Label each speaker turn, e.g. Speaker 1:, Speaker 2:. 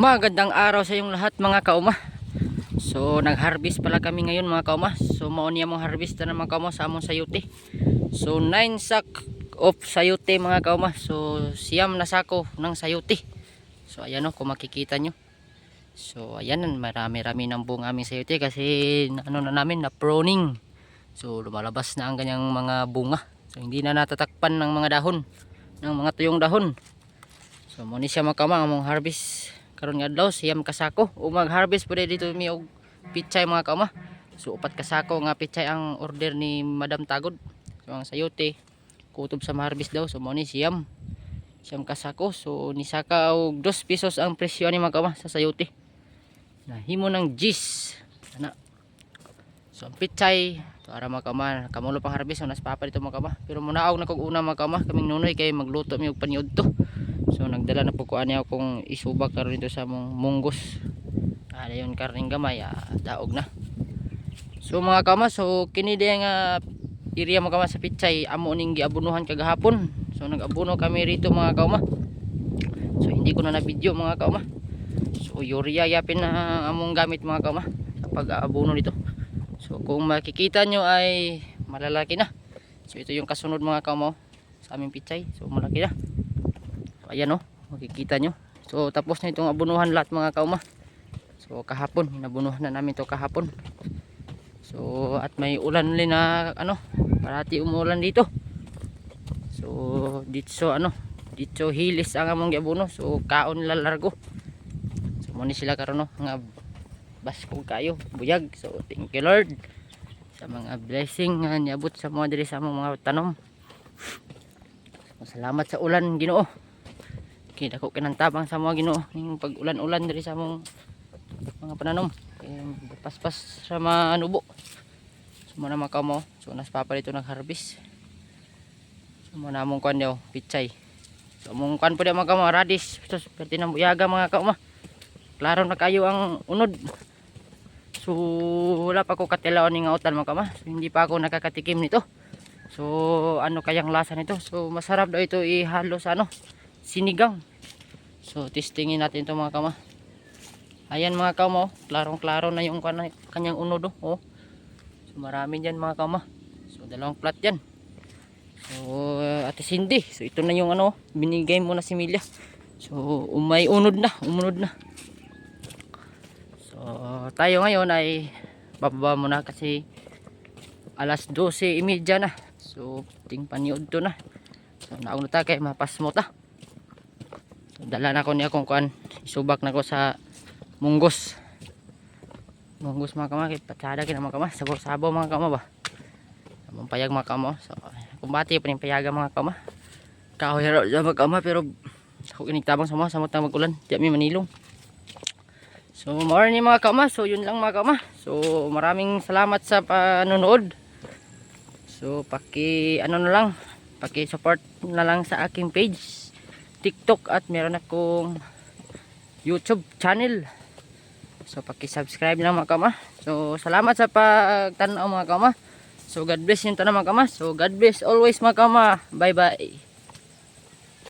Speaker 1: Magandang araw sa yung lahat mga kauma. So nag-harvest pala kami ngayon mga kauma. So mao niya mong harvest na mga kauma sa among sayote. So 9 sack of sayote mga kauma. So siyam na sako ng sayote. So ayan o kung makikita nyo. So ayan marami-rami ng bunga aming sayote kasi ano na namin na pruning. So lumalabas na ang kanyang mga bunga. So hindi na natatakpan ng mga dahon ng mga tuyong dahon. So mo ni siya makama among harvest karon nga adlaw siyam kasako o mag-harvest pud dito mi og pichay mga kama. So upat kasako nga pichay ang order ni Madam Tagod. So ang sayote kutob sa harvest daw so mo ni siyam. Siyam kasako so ni saka og 2 pesos ang presyo ni mga kama sa sayote. Nahimo ng gis. Ana. So ang pichay to ara mga kama kamulo pang harvest so nas papa dito mga kama. Pero munaog na kog una mga kama kaming nunoy kay magluto mi og paniud to. So nagdala na po ko niya akong isubak karon dito sa mong munggos. Ada yung karning gamay, ah, daog na. So mga kama, so kini diya nga area mga kama sa Pichay, amo ning giabunuhan kagahapon. So nag-abuno kami rito mga kama. So hindi ko na na video mga kama. So urea yapin na among gamit mga kama sa pag-aabuno dito. So kung makikita nyo ay malalaki na. So ito yung kasunod mga kama sa aming Pichay. So malaki na ayan o makikita nyo. So tapos na itong abunuhan lahat mga kauma. So kahapon. Nabunuhan na namin to kahapon. So at may ulan ulit na ano parati umulan dito. So dito ano dito hilis ang among giabuno. So kaon nila largo so muna sila karon no nga baskog kayo buyag. So thank you lord sa mga blessing nga niabot sa mga diri sa among mga tanom. So, salamat sa ulan ginoo kay dako kinantabang sa mga Ginoo. Ning pag ulan-ulan diri sa among mga pananom. Kay paspas sa mga nubo so muna makaw mo so nas papa dito nag harvest so muna among kwan daw pichay. So among kwan po mga kamo radish so pwede nang buyaga mga kauma. Klaro na kayo ang unod. So wala pa ko katilaw ni nga utan mga kama so, hindi pa ako nakakatikim nito. So ano kayang lasa nito? So masarap daw ito ihalo sa ano? Sinigang So, testingin natin ito mga kama. Ayan mga kama, oh. klarong klaro na yung kan- kanyang unod. Oh. So, marami dyan mga kama. So, dalawang plat dyan. So, uh, ate Cindy. So, ito na yung ano, binigay mo na si Milya. So, umay unod na, umunod na. So, tayo ngayon ay bababa muna kasi alas 12.30 na. So, ting paniod to na. So, nauna ta kay mapas mo ta dala na ko niya kung kuan isubak na ko sa munggos. Munggos mga kama patsada kina mga kama. Sabaw sabaw mga kama ba? Among payag mga kama so kumbati pa ning payaga mga kama. Kahoy haro sa mga kama pero ako kinigtabang sa mga samot na magulan di mi manilong. So morning mga kama. So yun lang mga kama. So maraming salamat sa panonood. So paki ano na lang paki support na lang sa aking page TikTok at meron akong YouTube channel. So paki-subscribe lang mga kama. So salamat sa pagtanaw mga kama. So God bless yung tanong mga kama. So God bless always mga kama. Bye bye.